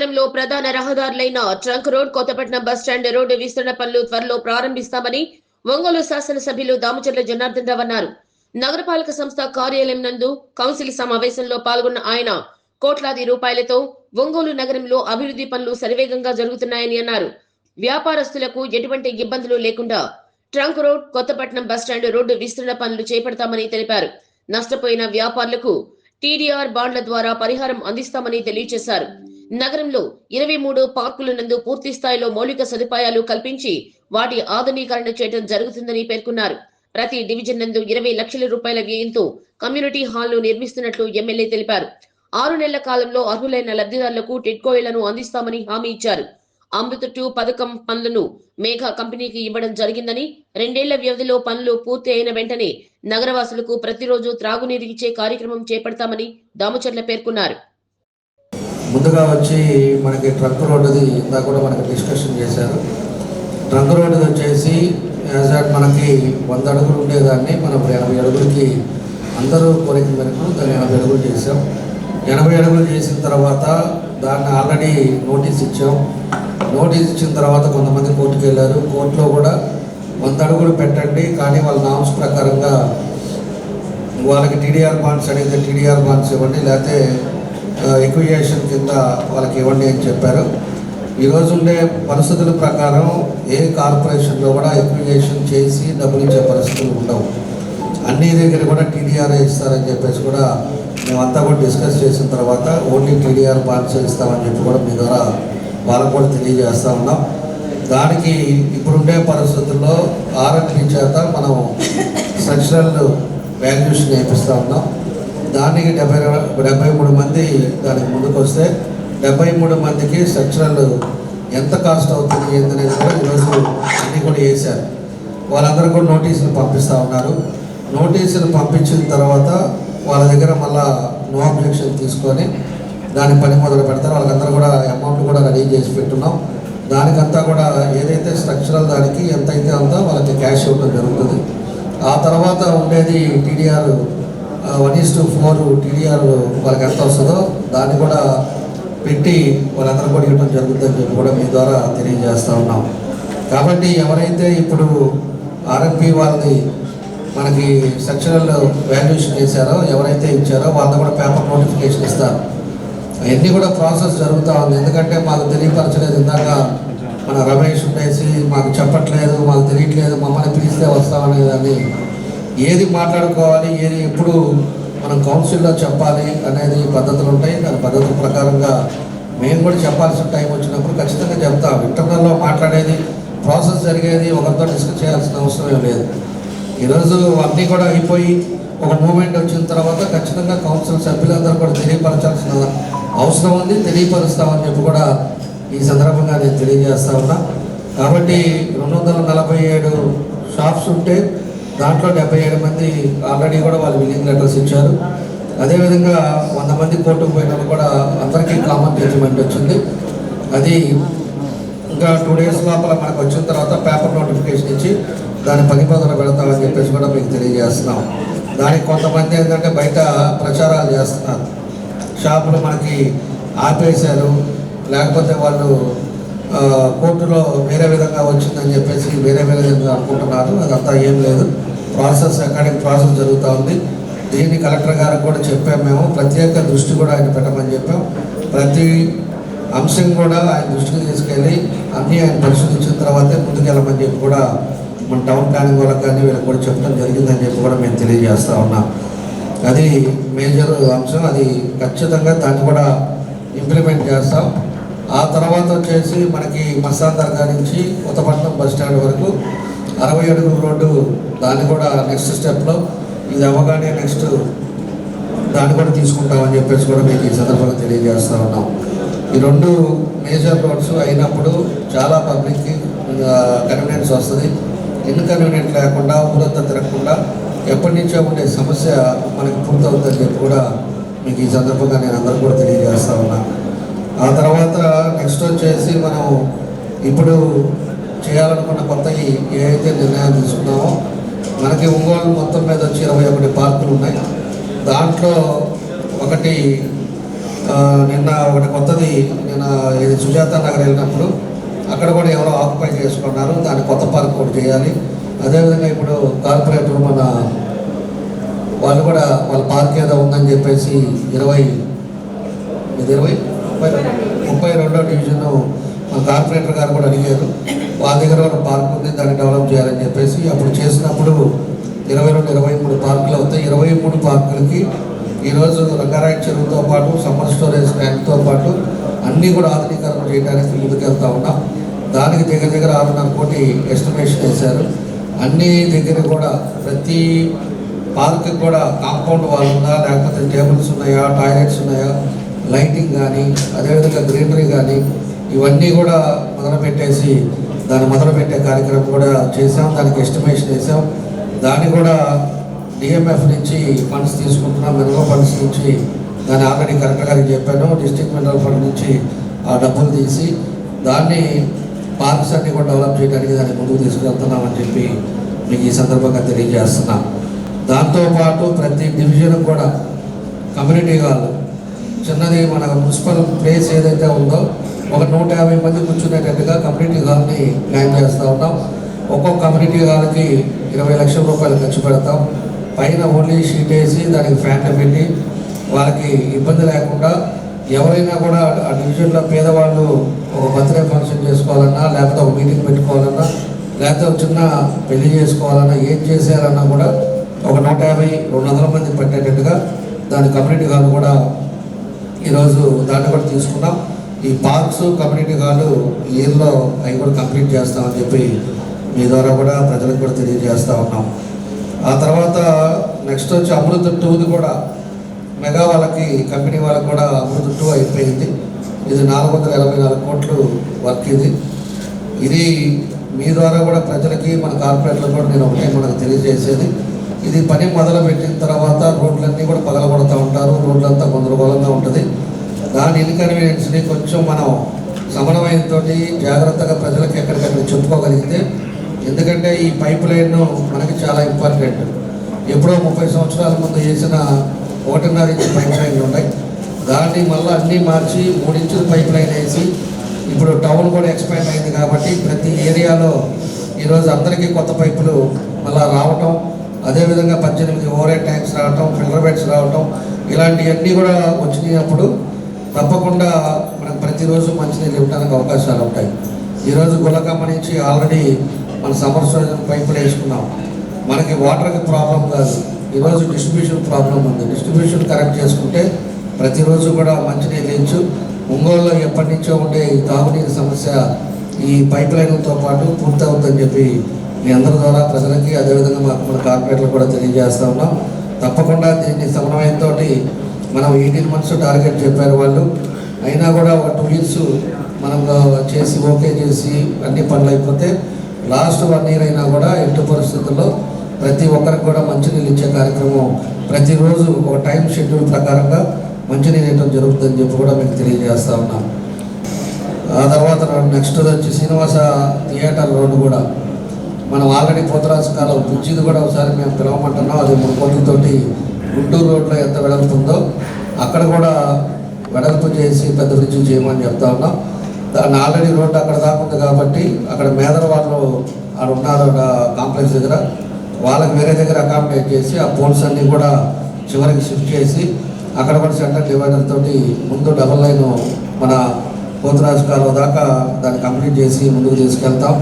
నగరంలో ప్రధాన రహదారులైన trunk road Kothapatnam bus stand road విస్తరణ పనులు త్వరలో ప్రారంభిస్తామని ఒంగోలు శాసనసభ్యులు దామచర్ల జనార్దన్ రావు అన్నారు. నగరపాలక సంస్థ కార్యాలయం నందు కౌన్సిల్ సమావేశంలో పాల్గొన్న ఆయన కోట్లాది రూపాయలతో ఒంగోలు నగరంలో అభివృద్ధి పనులు శరవేగంగా జరుగుతున్నాయని అన్నారు. వ్యాపారస్తులకు ఎటువంటి ఇబ్బందులు లేకుండా trunk road Kothapatnam bus stand road విస్తరణ పనులు చేపడతామని తెలిపారు. నష్టపోయిన వ్యాపారులకు టీడీఆర్ బాండ్ల ద్వారా పరిహారం అందిస్తామని తెలియజేశారు. నగరంలో ఇరవై మూడు పార్కుల నందు పూర్తి స్థాయిలో మౌలిక సదుపాయాలు కల్పించి వాటి ఆధునీకరణ చేయడం జరుగుతుందని పేర్కొన్నారు. ప్రతి డివిజన్ నందు ఇరవై లక్షల రూపాయల వ్యయంతో కమ్యూనిటీ హాల్ను నిర్మిస్తున్నట్లు ఎమ్మెల్యే తెలిపారు. ఆరు నెలల కాలంలో అర్హులైన లబ్ధిదారులకు టిడ్కో ఇళ్ళను అందిస్తామని హామీ ఇచ్చారు. అమృత టూ పథకం పనులను మేఘా కంపెనీకి ఇవ్వడం జరిగిందని రెండేళ్ళ వ్యవధిలో పనులు పూర్తి అయిన వెంటనే నగరవాసులకు ప్రతిరోజు త్రాగునీరు ఇచ్చే కార్యక్రమం చేపడతామని దామచర్ల పేర్కొన్నారు. ముందుగా వచ్చి మనకి ట్రంక్ రోడ్డుది ఇందాక కూడా మనకి డిస్కషన్ చేశారు. ట్రంక్ రోడ్డుది వచ్చేసి యాజ్ అట్ మనకి వంద అడుగులు ఉండేదాన్ని మనం ఇప్పుడు ఎనభై అడుగులకి అందరూ కోరిక మేరకు దాన్ని ఎనభై అడుగులు చేసాం ఎనభై అడుగులు చేసిన తర్వాత దాన్ని ఆల్రెడీ నోటీస్ ఇచ్చాం. నోటీస్ ఇచ్చిన తర్వాత కొంతమంది కోర్టుకు వెళ్ళారు. కోర్టులో కూడా వంద అడుగులు పెట్టండి కానీ వాళ్ళ నామ్స్ ప్రకారంగా వాళ్ళకి టీడీఆర్ బాండ్స్ అడిగితే టీడీఆర్ బాండ్స్ ఇవ్వండి లేకపోతే ఎక్విజేషన్ కింద వాళ్ళకి ఇవ్వండి అని చెప్పారు. ఈరోజు ఉండే పరిస్థితుల ప్రకారం ఏ కార్పొరేషన్లో కూడా ఎక్విజేషన్ చేసి డబ్బులు ఇచ్చే పరిస్థితులు ఉండవు. అన్ని దగ్గర కూడా టీడీఆర్ ఇస్తారని చెప్పేసి కూడా మేమంతా కూడా డిస్కస్ చేసిన తర్వాత ఓన్లీ టీడీఆర్ బాండ్స్ ఇస్తామని చెప్పి కూడా మీ ద్వారా వాళ్ళకు కూడా తెలియజేస్తూ ఉన్నాం. దానికి ఇప్పుడుండే పరిస్థితుల్లో ఆర్ఎంపీ చేత మనం స్ట్రక్చరల్ వాల్యూషన్ నేర్పిస్తూ ఉన్నాం. దానికి డెబ్బై డెబ్బై మూడు మంది దానికి ముందుకు వస్తే డెబ్బై మూడు మందికి సెక్షనల్ ఎంత కాస్ట్ అవుతుంది ఏందనేది కూడా ఈరోజు అన్నీ కూడా వేశారు. వాళ్ళందరూ కూడా నోటీసులు పంపిస్తూ ఉన్నారు. నోటీసులు పంపించిన తర్వాత వాళ్ళ దగ్గర మళ్ళా నో అబ్జెక్షన్ తీసుకొని దాని పని మొదలు పెడతారు. వాళ్ళకందరూ కూడా అమౌంట్ కూడా రెడీ చేసి పెట్టున్నాం. దానికంతా కూడా ఏదైతే స్ట్రక్చరల్ దానికి ఎంత అయితే అంతా వాళ్ళకి క్యాష్ ఇవ్వడం జరుగుతుంది. ఆ తర్వాత ఉండేది TDR one is to four TDR వాళ్ళకి ఎంత వస్తుందో దాన్ని కూడా పెట్టి వాళ్ళందరూ కూడా ఇవ్వడం జరుగుతుందని చెప్పి కూడా మీ ద్వారా తెలియజేస్తూ ఉన్నాం. కాబట్టి ఎవరైతే ఇప్పుడు ఆర్ఎంపీ వాళ్ళది మనకి సెక్షనల్ వాల్యుయేషన్ చేశారో ఎవరైతే ఇచ్చారో వాళ్ళని కూడా పేపర్ నోటిఫికేషన్ ఇస్తారు. అవన్నీ కూడా ప్రాసెస్ జరుగుతూ ఉంది. ఎందుకంటే మాకు తెలియపరచలేదు ఇందాక మన రమేష్ ఉండేసి మాకు చెప్పట్లేదు మాకు తెలియట్లేదు మమ్మల్ని పిలిస్తే వస్తామనేది అని ఏది మాట్లాడుకోవాలి ఏది ఎప్పుడు మనం కౌన్సిల్లో చెప్పాలి అనేది పద్ధతులు ఉంటాయి. దాని పద్ధతుల ప్రకారంగా మేము కూడా చెప్పాల్సిన టైం వచ్చినప్పుడు ఖచ్చితంగా చెప్తాం. ఇంటర్నల్లో మాట్లాడేది ప్రాసెస్ జరిగేది ఒకరితో డిస్కస్ చేయాల్సిన అవసరం ఏం లేదు. ఈరోజు అన్నీ కూడా అయిపోయి ఒక మూమెంట్ వచ్చిన తర్వాత ఖచ్చితంగా కౌన్సిల్ సభ్యులందరూ కూడా తెలియపరచాల్సిన అవసరం ఉంది. తెలియపరుస్తామని చెప్పి కూడా ఈ సందర్భంగా నేను తెలియజేస్తా ఉన్నా. కాబట్టి రెండు వందల నలభై ఏడు షాప్స్ ఉంటే దాంట్లో డెబ్బై ఏడు మంది ఆల్రెడీ కూడా వాళ్ళు విల్లింగ్ లెటర్స్ ఇచ్చారు. అదేవిధంగా వంద మంది కోర్టుకు పోయిన వాళ్ళు కూడా అందరికీ కామన్ జడ్జిమెంట్ వచ్చింది. అది ఇంకా టూ డేస్ లోపల మనకు వచ్చిన తర్వాత పేపర్ నోటిఫికేషన్ ఇచ్చి దాని పని మొదలు పెడతామని చెప్పేసి కూడా మీకు తెలియజేస్తున్నాం. దానికి కొంతమంది ఏంటంటే బయట ప్రచారాలు చేస్తున్నారు. షాపులు మనకి ఆపేశారు. లేకపోతే వాళ్ళు కోర్టులో వేరే విధంగా వచ్చిందని చెప్పేసి వేరే వేరే విధంగా అనుకుంటున్నారు. అదంతా ఏం లేదు. ప్రాసెస్ అకాడమిక్ ప్రాసెస్ జరుగుతూ ఉంది. దీన్ని కలెక్టర్ గారికి కూడా చెప్పాము మేము. ప్రత్యేక దృష్టి కూడా ఆయన పెట్టమని చెప్పాం. ప్రతి అంశం కూడా ఆయన దృష్టికి తీసుకెళ్ళి అన్నీ ఆయన పరిశోధించిన తర్వాతే ముందుకెళ్ళమని చెప్పి కూడా మన టౌన్ ప్లానింగ్ వాళ్ళకి కానీ వీళ్ళకి కూడా చెప్పడం జరిగిందని చెప్పి కూడా మేము తెలియజేస్తూ ఉన్నాం. అది మేజర్ అంశం. అది ఖచ్చితంగా దాన్ని కూడా ఇంప్లిమెంట్ చేస్తాం. ఆ తర్వాత వచ్చేసి మనకి మస్తాన్ దర్గా నుంచి కొత్తపట్నం బస్ స్టాండ్ వరకు అరవై అడుగుల రోడ్డు దాన్ని కూడా నెక్స్ట్ స్టెప్లో ఇది అవ్వగానే నెక్స్ట్ దాన్ని కూడా తీసుకుంటామని చెప్పేసి కూడా మీకు ఈ సందర్భంగా తెలియజేస్తా ఉన్నాం. ఈ రెండు మేజర్ రోడ్స్ అయినప్పుడు చాలా పబ్లిక్కి కన్వీనియన్స్ వస్తుంది. ఇన్కన్వీనియంట్ లేకుండా ఊరంతా తిరగకుండా ఎప్పటి నుంచో ఉండే సమస్య మనకి పూర్తవుతుందని చెప్పి కూడా మీకు ఈ సందర్భంగా నేను అందరూ కూడా తెలియజేస్తా ఉన్నా. ఆ తర్వాత నెక్స్ట్ వచ్చేసి మనం ఇప్పుడు చేయాలనుకున్న కొత్తవి ఏవైతే నిర్ణయాలు తీసుకున్నామో మనకి ఒంగోలు మొత్తం మీద వచ్చి ఇరవై ఒకటి పార్కులు ఉన్నాయి. దాంట్లో ఒకటి నిన్న ఒకటి కొత్తది నిన్న ఇది సుజాత నగర్ వెళ్ళినప్పుడు అక్కడ కూడా ఎవరో ఆక్యుపై చేసుకున్నారు దాన్ని కొత్త పార్క్ ఒకటి చేయాలి. అదేవిధంగా ఇప్పుడు కార్పొరేటర్ మన వాళ్ళు కూడా వాళ్ళ పార్క్ ఏదో ఉందని చెప్పేసి ఇరవై ఇది ఇరవై? ముప్పై ముప్పై రెండో డివిజన్ మన కార్పొరేటర్ గారు కూడా అడిగారు. వాళ్ళ దగ్గర పార్క్ ఉంది దాన్ని డెవలప్ చేయాలని చెప్పేసి అప్పుడు చేసినప్పుడు ఇరవై రెండు ఇరవై మూడు పార్కులు అవుతాయి. ఇరవై మూడు పార్కులకి ఈరోజు రంగారాయ చెరువుతో పాటు సమ్మర్ స్టోరేజ్ ట్యాంక్తో పాటు అన్నీ కూడా ఆధునీకరణ చేయడానికి ముందుకెళ్తా ఉన్నాం. దానికి దగ్గర దగ్గర ఆరున్నర కోటి ఎస్టిమేషన్ వేశారు. అన్ని దగ్గర కూడా ప్రతి పార్క్ కూడా కాంపౌండ్ వాల్ ఉందా లేకపోతే టేబుల్స్ ఉన్నాయా టాయిలెట్స్ ఉన్నాయా లైటింగ్ కానీ అదేవిధంగా గ్రీనరీ కానీ ఇవన్నీ కూడా మొదలుపెట్టేసి దాన్ని మొదలుపెట్టే కార్యక్రమం కూడా చేసాం దానికి ఎస్టిమేషన్ వేసాం దాన్ని కూడా డిఎంఎఫ్ నుంచి ఫండ్స్ తీసుకుంటున్నాం మినిమం ఫండ్స్ నుంచి. దాన్ని ఆల్రెడీ కరెక్ట్ గారికి చెప్పాను డిస్ట్రిక్ట్ మినరల్ ఫండ్ నుంచి ఆ డబ్బులు తీసి దాన్ని పార్క్స్ అన్ని కూడా డెవలప్ చేయడానికి దాన్ని ముందుకు తీసుకెళ్తున్నామని చెప్పి మీకు ఈ సందర్భంగా తెలియజేస్తున్నాం. దాంతోపాటు ప్రతి డివిజన్ కూడా కమ్యూనిటీ వాళ్ళు చిన్నది మన మున్సిపల్ ప్లేస్ ఏదైతే ఉందో ఒక నూట యాభై మంది కూర్చునేటట్టుగా కమ్యూనిటీ హాల్ని ప్లాన్ చేస్తూ ఉన్నాం. ఒక్కొక్క కమ్యూనిటీ హాల్కి ఇరవై లక్షల రూపాయలు ఖర్చు పెడతాం. పైన ఓన్లీ షీట్ వేసి దానికి ఫ్యాన్లు పెట్టి వాళ్ళకి ఇబ్బంది లేకుండా ఎవరైనా కూడా ఆ డివిజన్లో పేదవాళ్ళు ఒక బర్త్డే ఫంక్షన్ చేసుకోవాలన్నా లేకపోతే ఒక మీటింగ్ పెట్టుకోవాలన్నా లేకపోతే ఒక చిన్న పెళ్ళి చేసుకోవాలన్నా ఏం చేసేయాలన్నా కూడా ఒక నూట యాభై రెండు వందల మంది పెట్టేటట్టుగా దాని కమ్యూనిటీ హాల్ కూడా ఈరోజు దాన్ని కూడా తీసుకున్నాం. ఈ పార్క్స్ కమ్యూనిటీ హాలు ఇయర్లో అవి కూడా కంప్లీట్ చేస్తామని చెప్పి మీ ద్వారా కూడా ప్రజలకు కూడా తెలియజేస్తూ ఉన్నాం. ఆ తర్వాత నెక్స్ట్ వచ్చి అమృత టూది కూడా మెగా వాళ్ళకి కంపెనీ వాళ్ళకి కూడా అమృత టూ అయిపోయింది. ఇది నాలుగు వందల ఎనభై నాలుగు కోట్లు వర్క్ ఇది. ఇది మీ ద్వారా కూడా ప్రజలకి మన కార్పొరేట్లకు కూడా నేను ఒకటే మనకు తెలియజేసేది. ఇది పని మొదలు పెట్టిన తర్వాత రోడ్లన్నీ కూడా పగలగొడతా ఉంటారు. రోడ్లంతా గందరగోళంగా ఉంటుంది. దాని ఇన్కన్వీనియన్స్ని కొంచెం మనం సమన్వయంతో జాగ్రత్తగా ప్రజలకు ఎక్కడికక్కడ చెప్పుకోగలిగితే ఎందుకంటే ఈ పైప్ లైన్ మనకి చాలా ఇంపార్టెంట్. ఎప్పుడో ముప్పై సంవత్సరాల ముందు చేసిన ఒకటిన్నర ఇంచు పైప్ లైన్లు ఉన్నాయి దాన్ని మళ్ళీ అన్నీ మార్చి మూడించుల పైప్ లైన్ వేసి ఇప్పుడు టౌన్ కూడా ఎక్స్పాండ్ అయింది కాబట్టి ప్రతి ఏరియాలో ఈరోజు అందరికీ కొత్త పైపులు మళ్ళా రావటం అదేవిధంగా పద్దెనిమిది ఓవరే ట్యాంక్స్ రావటం ఫిల్టర్ బెడ్స్ రావటం ఇలాంటివన్నీ కూడా వచ్చినప్పుడు తప్పకుండా మనకు ప్రతిరోజు మంచినీళ్ళు ఇవ్వడానికి అవకాశాలు ఉంటాయి. ఈరోజు గులకమ్మ నుంచి ఆల్రెడీ మన సమ్మర్ స్టోరేజ్ పైపులు వేసుకున్నాం. మనకి వాటర్కి ప్రాబ్లం కాదు. ఈరోజు డిస్ట్రిబ్యూషన్ ప్రాబ్లం ఉంది. డిస్ట్రిబ్యూషన్ కరెక్ట్ చేసుకుంటే ప్రతిరోజు కూడా మంచినీళ్ళు ఇచ్చు. ఒంగోలులో ఎప్పటి నుంచో ఉండే ఈ తాగునీరు సమస్య ఈ పైప్ లైన్లతో పాటు పూర్తవుతుందని చెప్పి మీ అందరి ద్వారా ప్రజలకి అదేవిధంగా మాకు మన కార్పొరేట్లకు కూడా తెలియజేస్తా ఉన్నాం. తప్పకుండా దీన్ని సమన్వయంతో మనం ఎయిటీన్ మంత్స్ టార్గెట్ చెప్పారు వాళ్ళు. అయినా కూడా ఒక టూ ఇయర్స్ మనం చేసి ఓకే చేసి అన్ని పనులు అయిపోతే లాస్ట్ వన్ ఇయర్ అయినా కూడా ఎట్టి పరిస్థితుల్లో ప్రతి ఒక్కరికి కూడా మంచినీళ్ళు ఇచ్చే కార్యక్రమం ప్రతిరోజు ఒక టైం షెడ్యూల్ ప్రకారంగా మంచినీళ్ళు ఇవ్వడం జరుగుతుందని చెప్పి కూడా మీకు తెలియజేస్తా ఉన్నాం. ఆ తర్వాత నెక్స్ట్ వచ్చి శ్రీనివాస థియేటర్ రోడ్డు కూడా. మనం ఆల్రెడీ పోతరాజు కాలం బుజ్జిది కూడా ఒకసారి మేము పిలవమంటున్నాం అది మూడు కోట్లతోటి గుంటూరు రోడ్లో ఎంత వెడల్పు ఉందో అక్కడ కూడా వెడల్పు చేసి పెద్ద బ్రిడ్జ్ చేయమని చెప్తా ఉన్నాం. దాన్ని ఆల్రెడీ రోడ్డు అక్కడ దాకా ఉంది కాబట్టి అక్కడ మేదర వాళ్ళు అక్కడ ఉన్నారు ఒక కాంప్లెక్స్ దగ్గర. వాళ్ళకి వేరే దగ్గర అకామిడేట్ చేసి ఆ పోల్స్ అన్నీ కూడా చివరికి షిఫ్ట్ చేసి అక్కడ కూడా సెంటర్ డివైడర్ తోటి ముందు డబల్ లైన్ మన పోతురాజు కాలువ దాకా దాన్ని కంప్లీట్ చేసి ముందుకు తీసుకెళ్తాం.